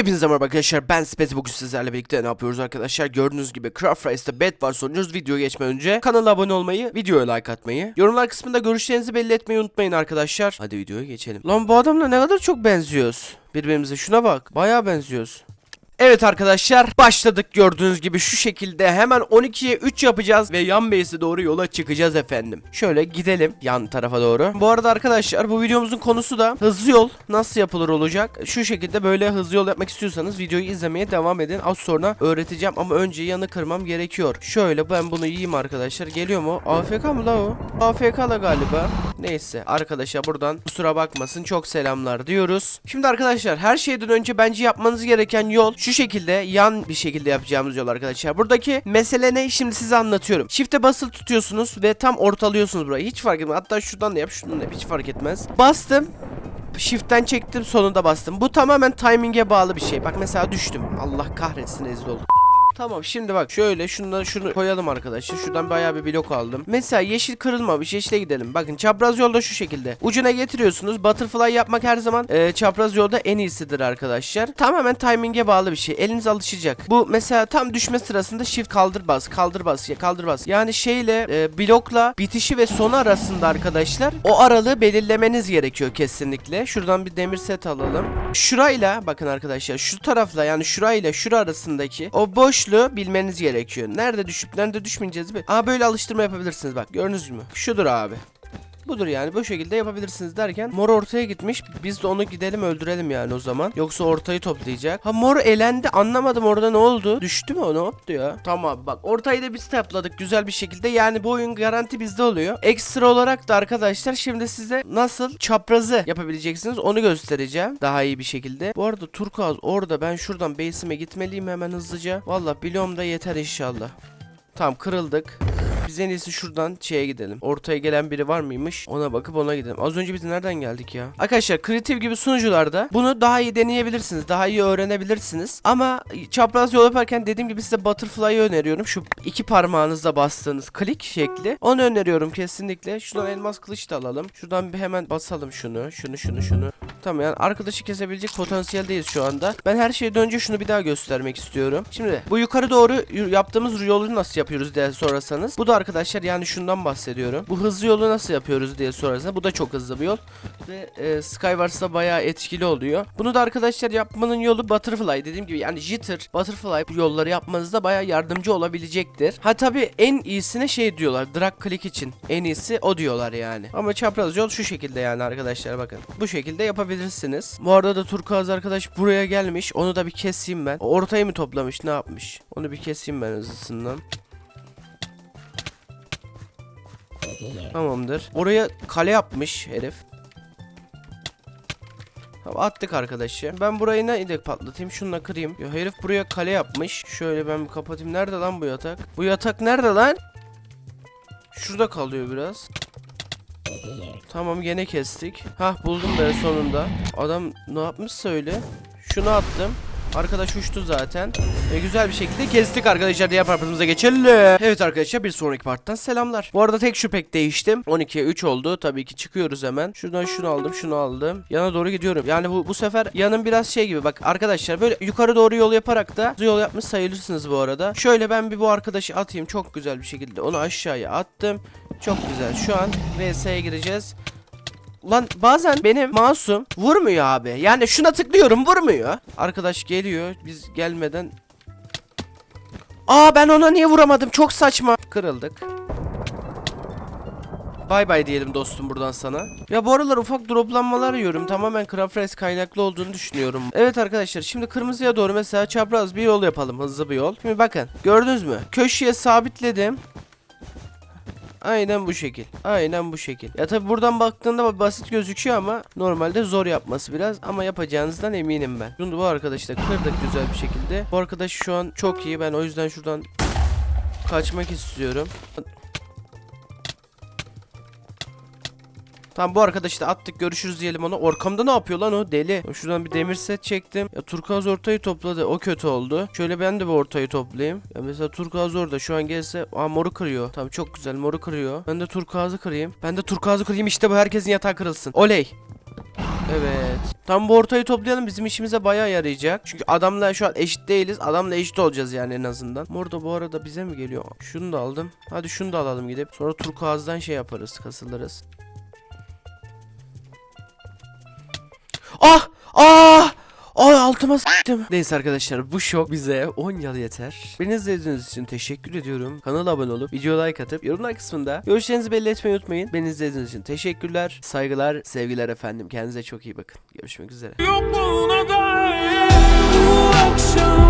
Hepinize merhaba arkadaşlar. Ben Spezi. Bugün sizlerle birlikte ne yapıyoruz arkadaşlar? Gördüğünüz gibi Craft Race'da Bed var. Oynuyoruz videoya geçmeden önce. Kanala abone olmayı videoya like atmayı yorumlar kısmında görüşlerinizi belli etmeyi unutmayın arkadaşlar. Hadi videoya geçelim. Lan bu adamla ne kadar çok benziyoruz? Birbirimize şuna bak. Baya benziyoruz Evet arkadaşlar başladık gördüğünüz gibi şu şekilde hemen 12'ye 3 yapacağız ve yan base'e doğru yola çıkacağız efendim. Şöyle gidelim yan tarafa doğru. Bu arada arkadaşlar bu videomuzun konusu da hızlı yol nasıl yapılır olacak. Şu şekilde böyle hızlı yol yapmak istiyorsanız videoyu izlemeye devam edin. Az sonra öğreteceğim ama önce yanı kırmam gerekiyor. Şöyle ben bunu yiyeyim arkadaşlar. Geliyor mu? AFK mı la o? AFK la galiba. Neyse arkadaşa buradan kusura bakmasın çok selamlar diyoruz. Şimdi arkadaşlar her şeyden önce bence yapmanız gereken yol şu şekilde yan bir şekilde yapacağımız yol arkadaşlar. Buradaki mesele ne şimdi size anlatıyorum. Shift'e basılı tutuyorsunuz ve tam ortalıyorsunuz burayı. Hiç fark etmez. Hatta şuradan da yap şuradan da yap hiç fark etmez. Bastım. Shift'ten çektim sonunda bastım. Bu tamamen timing'e bağlı bir şey. Bak mesela düştüm. Allah kahretsin rezil oldum. Tamam şimdi bak şöyle şundan şunu koyalım arkadaşlar. Şuradan bayağı bir blok aldım. Mesela yeşil kırılmamış. Yeşile gidelim. Bakın çapraz yolda şu şekilde. Ucuna getiriyorsunuz. Butterfly yapmak her zaman e, çapraz yolda en iyisidir arkadaşlar. Tamamen timing'e bağlı bir şey. Eliniz alışacak. Bu mesela tam düşme sırasında shift kaldır bas. Kaldır bas. Ya kaldır bas. Yani şeyle e, blokla bitişi ve sonu arasında arkadaşlar o aralığı belirlemeniz gerekiyor kesinlikle. Şuradan bir demir set alalım. Şurayla bakın arkadaşlar şu tarafla yani şurayla şura arasındaki o boşluğu bilmeniz gerekiyor. Nerede düşüp nerede düşmeyeceğiz. bir- Aa böyle alıştırma yapabilirsiniz bak gördünüz mü? Şudur abi. Budur yani bu şekilde yapabilirsiniz derken mor ortaya gitmiş. Biz de onu gidelim öldürelim yani o zaman. Yoksa ortayı toplayacak. Ha mor elendi anlamadım orada ne oldu? Düştü mü o ne yaptı ya? Tamam bak ortayı da biz tapladık güzel bir şekilde. Yani bu oyun garanti bizde oluyor. Ekstra olarak da arkadaşlar şimdi size nasıl çaprazı yapabileceksiniz onu göstereceğim. Daha iyi bir şekilde. Bu arada turkuaz orada ben şuradan base'ime gitmeliyim hemen hızlıca. Valla biliyorum da yeter inşallah. Tamam kırıldık. Biz en iyisi şuradan şeye gidelim. Ortaya gelen biri var mıymış? Ona bakıp ona gidelim. Az önce biz nereden geldik ya? Arkadaşlar kreatif gibi sunucularda bunu daha iyi deneyebilirsiniz. Daha iyi öğrenebilirsiniz. Ama çapraz yol yaparken dediğim gibi size butterfly'ı öneriyorum. Şu iki parmağınızla bastığınız klik şekli. Onu öneriyorum kesinlikle. Şuradan elmas kılıç da alalım. Şuradan bir hemen basalım şunu. Şunu şunu şunu. Tamam yani arkadaşı kesebilecek potansiyeldeyiz şu anda. Ben her şeyden önce şunu bir daha göstermek istiyorum. Şimdi bu yukarı doğru yaptığımız yolu nasıl yapıyoruz diye sorarsanız. Bu da arkadaşlar yani şundan bahsediyorum. Bu hızlı yolu nasıl yapıyoruz diye sorarsanız. Bu da çok hızlı bir yol. Ve e, Skywars'ta bayağı etkili oluyor. Bunu da arkadaşlar yapmanın yolu Butterfly. Dediğim gibi yani Jitter, Butterfly yolları yapmanızda bayağı yardımcı olabilecektir. Ha tabii en iyisine şey diyorlar. Drag click için. En iyisi o diyorlar yani. Ama çapraz yol şu şekilde yani arkadaşlar bakın. Bu şekilde yapabilirsiniz. Bu arada da Turkuaz arkadaş buraya gelmiş. Onu da bir keseyim ben. Ortayı mı toplamış ne yapmış? Onu bir keseyim ben hızlısından. Tamamdır. Oraya kale yapmış herif. Attık arkadaşı. Ben burayı ne patlatayım? Şununla kırayım. Ya herif buraya kale yapmış. Şöyle ben bir kapatayım. Nerede lan bu yatak? Bu yatak nerede lan? Şurada kalıyor biraz. Tamam gene kestik. Hah buldum ben sonunda. Adam ne yapmışsa öyle. Şunu attım. Arkadaş uçtu zaten. Ve güzel bir şekilde kestik arkadaşlar. Diğer partımıza geçelim. Evet arkadaşlar bir sonraki parttan selamlar. Bu arada tek şu değiştim. 12'ye 3 oldu. Tabii ki çıkıyoruz hemen. Şuradan şunu aldım şunu aldım. Yana doğru gidiyorum. Yani bu, bu sefer yanın biraz şey gibi. Bak arkadaşlar böyle yukarı doğru yol yaparak da yol yapmış sayılırsınız bu arada. Şöyle ben bir bu arkadaşı atayım. Çok güzel bir şekilde. Onu aşağıya attım. Çok güzel. Şu an VS'ye gireceğiz. Lan bazen benim masum vurmuyor abi. Yani şuna tıklıyorum vurmuyor. Arkadaş geliyor. Biz gelmeden Aa ben ona niye vuramadım? Çok saçma. Kırıldık. Bay bay diyelim dostum buradan sana. Ya bu aralar ufak droplanmalar yiyorum. Tamamen Craft Race kaynaklı olduğunu düşünüyorum. Evet arkadaşlar şimdi kırmızıya doğru mesela çapraz bir yol yapalım. Hızlı bir yol. Şimdi bakın gördünüz mü? Köşeye sabitledim. Aynen bu şekil. Aynen bu şekil. Ya tabi buradan baktığında basit gözüküyor ama normalde zor yapması biraz ama yapacağınızdan eminim ben. Bunu bu arkadaşla kırdık güzel bir şekilde. Bu arkadaş şu an çok iyi. Ben o yüzden şuradan kaçmak istiyorum. Tamam bu arkadaşı da attık görüşürüz diyelim ona. Orkamda ne yapıyor lan o deli. Şuradan bir demir set çektim. Ya turkuaz ortayı topladı. O kötü oldu. Şöyle ben de bir ortayı toplayayım. Ya mesela turkuaz orada şu an gelse aa moru kırıyor. Tamam çok güzel moru kırıyor. Ben de turkuazı kırayım. Ben de turkuazı kırayım işte bu herkesin yatağı kırılsın. Oley. Evet. Tam bu ortayı toplayalım bizim işimize bayağı yarayacak. Çünkü adamla şu an eşit değiliz. Adamla eşit olacağız yani en azından. Mor da bu arada bize mi geliyor? Şunu da aldım. Hadi şunu da alalım gidip. Sonra turkuazdan şey yaparız kasılırız. Ah! Ah! Ay altıma s**tım. Neyse arkadaşlar bu şok bize 10 yıl yeter. Beni izlediğiniz için teşekkür ediyorum. Kanala abone olup video like atıp yorumlar kısmında görüşlerinizi belli etmeyi unutmayın. Beni izlediğiniz için teşekkürler. Saygılar, sevgiler efendim. Kendinize çok iyi bakın. Görüşmek üzere. Dair bu akşam